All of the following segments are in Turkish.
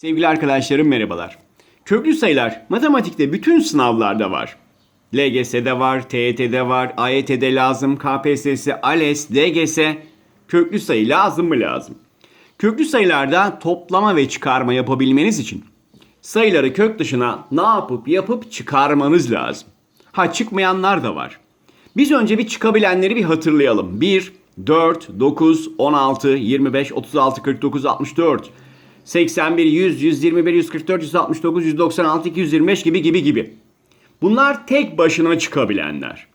Sevgili arkadaşlarım merhabalar. Köklü sayılar matematikte bütün sınavlarda var. LGS'de var, TYT'de var, AYT'de lazım, KPSS, ALES, DGS. Köklü sayı lazım mı lazım? Köklü sayılarda toplama ve çıkarma yapabilmeniz için sayıları kök dışına ne yapıp yapıp çıkarmanız lazım. Ha çıkmayanlar da var. Biz önce bir çıkabilenleri bir hatırlayalım. 1, 4, 9, 16, 25, 36, 49, 64, 81, 100, 121, 144, 169, 196, 225 gibi gibi gibi. Bunlar tek başına çıkabilenler.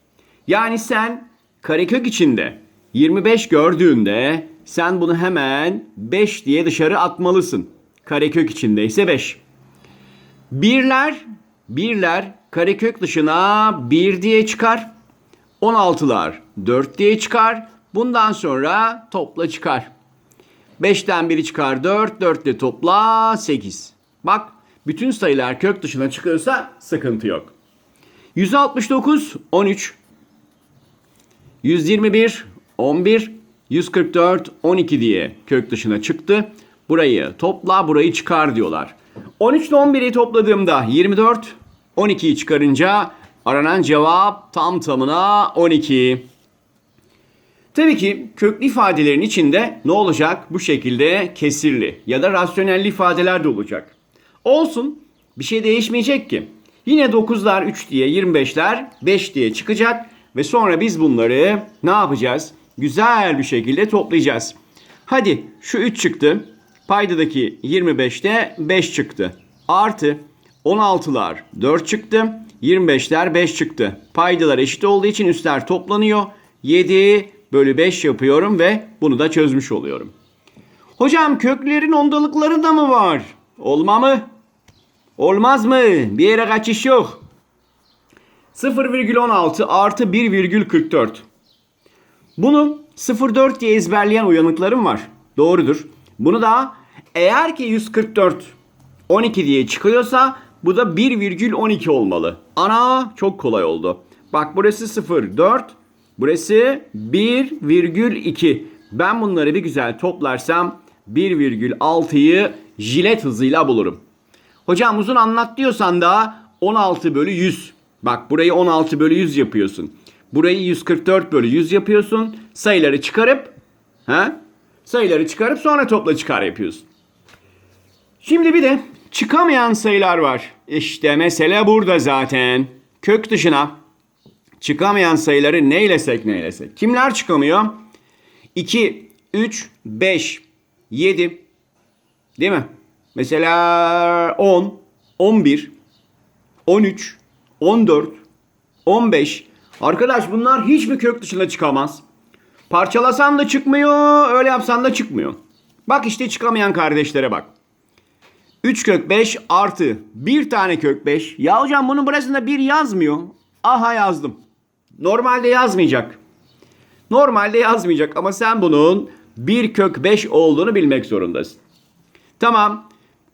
Yani sen karekök içinde 25 gördüğünde sen bunu hemen 5 diye dışarı atmalısın. Karekök içinde ise 5. Birler, birler karekök dışına 1 diye çıkar. 16'lar 4 diye çıkar. Bundan sonra topla çıkar. 5'ten biri çıkar 4, 4 ile topla 8. Bak bütün sayılar kök dışına çıkıyorsa sıkıntı yok. 169, 13. 121, 11. 144, 12 diye kök dışına çıktı. Burayı topla, burayı çıkar diyorlar. 13 ile 11'i topladığımda 24, 12'yi çıkarınca aranan cevap tam tamına 12. Tabii ki köklü ifadelerin içinde ne olacak? Bu şekilde kesirli ya da rasyonelli ifadeler de olacak. Olsun bir şey değişmeyecek ki. Yine 9'lar 3 diye 25'ler 5 diye çıkacak ve sonra biz bunları ne yapacağız? Güzel bir şekilde toplayacağız. Hadi şu 3 çıktı. Paydadaki 25'te 5 çıktı. Artı 16'lar 4 çıktı. 25'ler 5 çıktı. Paydalar eşit olduğu için üstler toplanıyor. 7 bölü 5 yapıyorum ve bunu da çözmüş oluyorum. Hocam köklerin ondalıkları da mı var? Olma mı? Olmaz mı? Bir yere kaçış yok. 0,16 artı 1,44. Bunu 0,4 diye ezberleyen uyanıklarım var. Doğrudur. Bunu da eğer ki 144 12 diye çıkıyorsa bu da 1,12 olmalı. Ana çok kolay oldu. Bak burası 0, 4. Burası 1,2. Ben bunları bir güzel toplarsam 1,6'yı jilet hızıyla bulurum. Hocam uzun anlat diyorsan da 16 bölü 100. Bak burayı 16 bölü 100 yapıyorsun. Burayı 144 bölü 100 yapıyorsun. Sayıları çıkarıp ha? Sayıları çıkarıp sonra topla çıkar yapıyorsun. Şimdi bir de çıkamayan sayılar var. İşte mesele burada zaten. Kök dışına çıkamayan sayıları neylesek neylesek. Kimler çıkamıyor? 2, 3, 5, 7. Değil mi? Mesela 10, 11, 13, 14, 15. Arkadaş bunlar hiç mi kök dışına çıkamaz? Parçalasan da çıkmıyor, öyle yapsan da çıkmıyor. Bak işte çıkamayan kardeşlere bak. 3 kök 5 artı bir tane kök 5. Ya hocam bunun burasında 1 yazmıyor. Aha yazdım. Normalde yazmayacak. Normalde yazmayacak ama sen bunun 1 kök 5 olduğunu bilmek zorundasın. Tamam.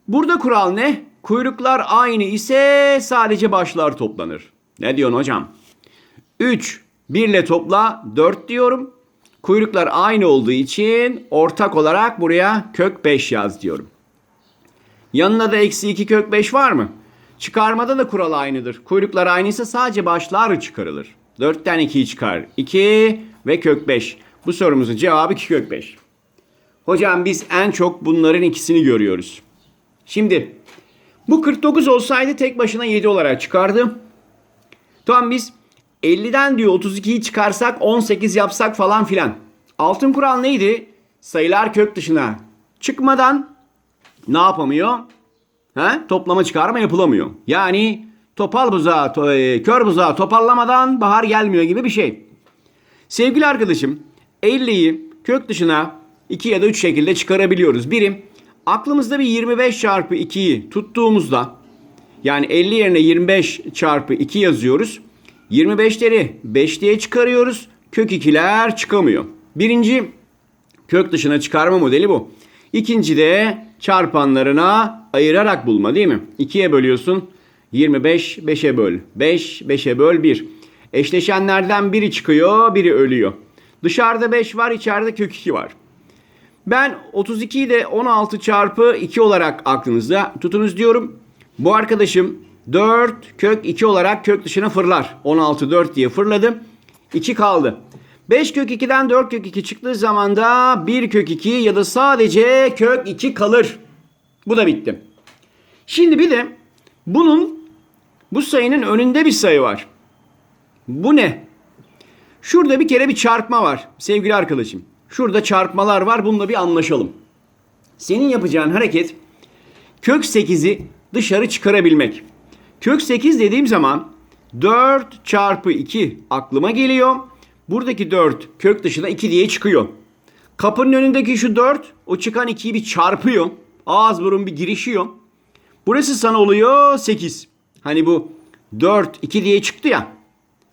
Burada kural ne? Kuyruklar aynı ise sadece başlar toplanır. Ne diyorsun hocam? 3 1 ile topla 4 diyorum. Kuyruklar aynı olduğu için ortak olarak buraya kök 5 yaz diyorum. Yanına da eksi 2 kök 5 var mı? Çıkarmada da kural aynıdır. Kuyruklar aynıysa sadece başlar çıkarılır. 4'ten 2'yi çıkar. 2 ve kök 5. Bu sorumuzun cevabı 2 kök 5. Hocam biz en çok bunların ikisini görüyoruz. Şimdi bu 49 olsaydı tek başına 7 olarak çıkardı. Tamam biz 50'den diyor 32'yi çıkarsak 18 yapsak falan filan. Altın kural neydi? Sayılar kök dışına çıkmadan ne yapamıyor? He? Toplama çıkarma yapılamıyor. Yani topal buzağı, to- e, kör buzağı topallamadan bahar gelmiyor gibi bir şey. Sevgili arkadaşım 50'yi kök dışına 2 ya da 3 şekilde çıkarabiliyoruz. Biri aklımızda bir 25 çarpı 2'yi tuttuğumuzda yani 50 yerine 25 çarpı 2 yazıyoruz. 25'leri 5 diye çıkarıyoruz. Kök 2'ler çıkamıyor. Birinci kök dışına çıkarma modeli bu. İkinci de çarpanlarına ayırarak bulma değil mi? 2'ye bölüyorsun. 25 5'e böl. 5 5'e böl 1. Eşleşenlerden biri çıkıyor, biri ölüyor. Dışarıda 5 var, içeride kök 2 var. Ben 32'yi de 16 çarpı 2 olarak aklınızda tutunuz diyorum. Bu arkadaşım 4 kök 2 olarak kök dışına fırlar. 16 4 diye fırladı. 2 kaldı. 5 kök 2'den 4 kök 2 çıktığı zaman da 1 kök 2 ya da sadece kök 2 kalır. Bu da bitti. Şimdi bir de bunun bu sayının önünde bir sayı var. Bu ne? Şurada bir kere bir çarpma var sevgili arkadaşım. Şurada çarpmalar var. Bununla bir anlaşalım. Senin yapacağın hareket kök 8'i dışarı çıkarabilmek. Kök 8 dediğim zaman 4 çarpı 2 aklıma geliyor. Buradaki 4 kök dışına 2 diye çıkıyor. Kapının önündeki şu 4 o çıkan 2'yi bir çarpıyor. Ağız burun bir girişiyor. Burası sana oluyor 8. Hani bu 4 2 diye çıktı ya.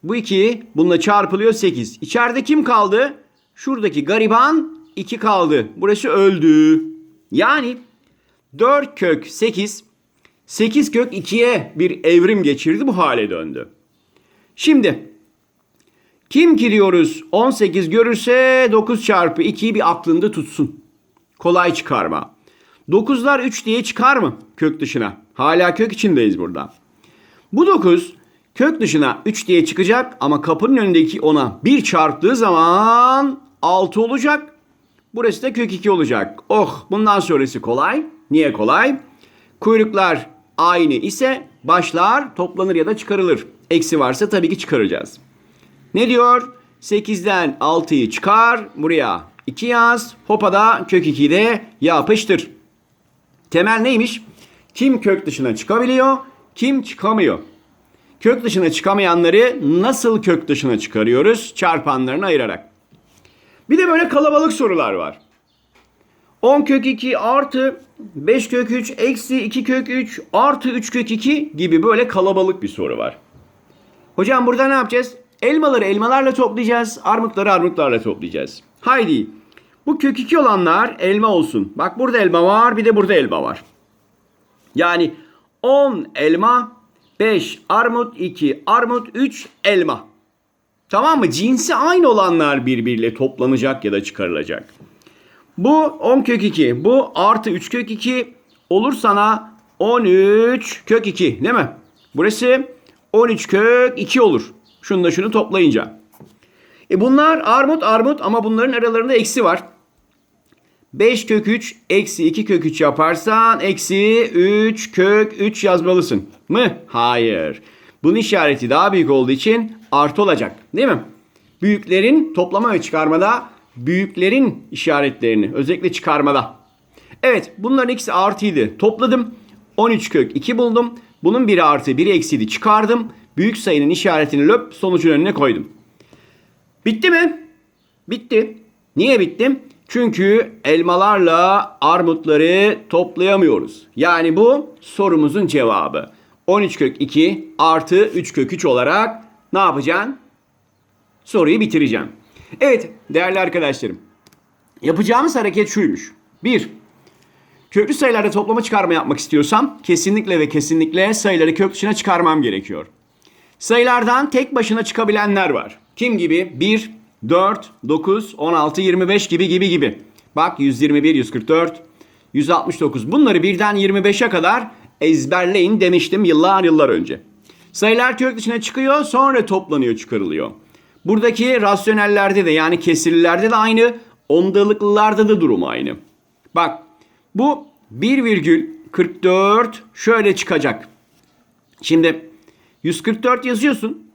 Bu 2 bununla çarpılıyor 8. İçeride kim kaldı? Şuradaki gariban 2 kaldı. Burası öldü. Yani 4 kök 8 8 kök 2'ye bir evrim geçirdi bu hale döndü. Şimdi kim ki diyoruz 18 görürse 9 çarpı 2'yi bir aklında tutsun. Kolay çıkarma. 9'lar 3 diye çıkar mı kök dışına? Hala kök içindeyiz burada. Bu 9 kök dışına 3 diye çıkacak ama kapının önündeki ona 1 çarptığı zaman 6 olacak. Burası da kök 2 olacak. Oh bundan sonrası kolay. Niye kolay? Kuyruklar aynı ise başlar toplanır ya da çıkarılır. Eksi varsa tabii ki çıkaracağız. Ne diyor? 8'den 6'yı çıkar. Buraya 2 yaz. Hopada kök 2'yi de yapıştır. Temel neymiş? Kim kök dışına çıkabiliyor, kim çıkamıyor. Kök dışına çıkamayanları nasıl kök dışına çıkarıyoruz? Çarpanlarını ayırarak. Bir de böyle kalabalık sorular var. 10 kök 2 artı 5 kök 3 eksi 2 kök 3 artı 3 kök 2 gibi böyle kalabalık bir soru var. Hocam burada ne yapacağız? Elmaları elmalarla toplayacağız. Armutları armutlarla toplayacağız. Haydi. Bu kök 2 olanlar elma olsun. Bak burada elma var bir de burada elma var. Yani 10 elma, 5 armut, 2 armut, 3 elma. Tamam mı? Cinsi aynı olanlar birbiriyle toplanacak ya da çıkarılacak. Bu 10 kök 2. Bu artı 3 kök 2 olur sana 13 kök 2 değil mi? Burası 13 kök 2 olur. Şunu da şunu toplayınca. E bunlar armut armut ama bunların aralarında eksi var. 5 kök 3 eksi 2 kök 3 yaparsan eksi 3 kök 3 yazmalısın. Mı? Hayır. Bunun işareti daha büyük olduğu için artı olacak. Değil mi? Büyüklerin toplama ve çıkarmada büyüklerin işaretlerini özellikle çıkarmada. Evet bunların ikisi artıydı. Topladım. 13 kök 2 buldum. Bunun biri artı biri eksiydi çıkardım. Büyük sayının işaretini löp sonucun önüne koydum. Bitti mi? Bitti. Niye bittim? Çünkü elmalarla armutları toplayamıyoruz. Yani bu sorumuzun cevabı. 13 kök 2 artı 3 kök 3 olarak ne yapacaksın? Soruyu bitireceğim. Evet değerli arkadaşlarım. Yapacağımız hareket şuymuş. 1. Köklü sayılarda toplama çıkarma yapmak istiyorsam kesinlikle ve kesinlikle sayıları kök dışına çıkarmam gerekiyor. Sayılardan tek başına çıkabilenler var. Kim gibi? 1, 4, 9, 16, 25 gibi gibi gibi. Bak 121, 144, 169. Bunları birden 25'e kadar ezberleyin demiştim yıllar yıllar önce. Sayılar kök dışına çıkıyor sonra toplanıyor çıkarılıyor. Buradaki rasyonellerde de yani kesirlilerde de aynı, ondalıklılarda da durum aynı. Bak bu 1,44 şöyle çıkacak. Şimdi 144 yazıyorsun.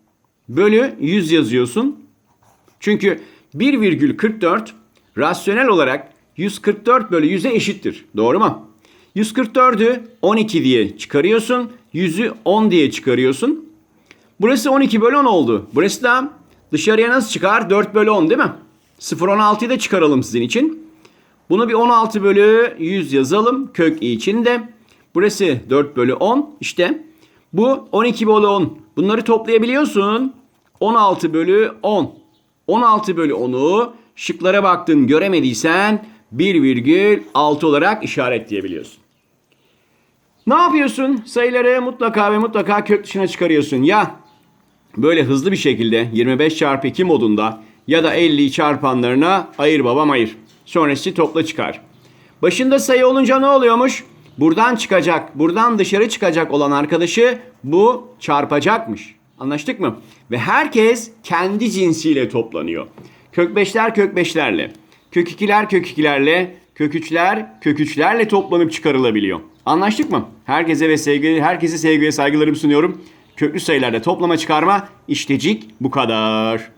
Bölü 100 yazıyorsun. Çünkü 1,44 rasyonel olarak 144 bölü 100'e eşittir. Doğru mu? 144'ü 12 diye çıkarıyorsun. 100'ü 10 diye çıkarıyorsun. Burası 12 bölü 10 oldu. Burası da dışarıya nasıl çıkar? 4 bölü 10 değil mi? 0,16'yı da çıkaralım sizin için. Bunu bir 16 bölü 100 yazalım. Kök i içinde. Burası 4 bölü 10. İşte bu 12 bölü 10. Bunları toplayabiliyorsun. 16 bölü 10. 16 bölü 10'u şıklara baktın göremediysen 1,6 olarak işaretleyebiliyorsun. Ne yapıyorsun? Sayıları mutlaka ve mutlaka kök dışına çıkarıyorsun. Ya böyle hızlı bir şekilde 25 çarpı 2 modunda ya da 50'yi çarpanlarına ayır babam ayır. Sonrası topla çıkar. Başında sayı olunca ne oluyormuş? Buradan çıkacak, buradan dışarı çıkacak olan arkadaşı bu çarpacakmış. Anlaştık mı? Ve herkes kendi cinsiyle toplanıyor. Kök 5'ler kök 5'lerle, kök 2'ler kök 2'lerle, kök 3'ler kök 3'lerle toplanıp çıkarılabiliyor. Anlaştık mı? Herkese ve sevgi, herkese sevgi ve saygılarımı sunuyorum. Köklü sayılarda toplama çıkarma iştecik bu kadar.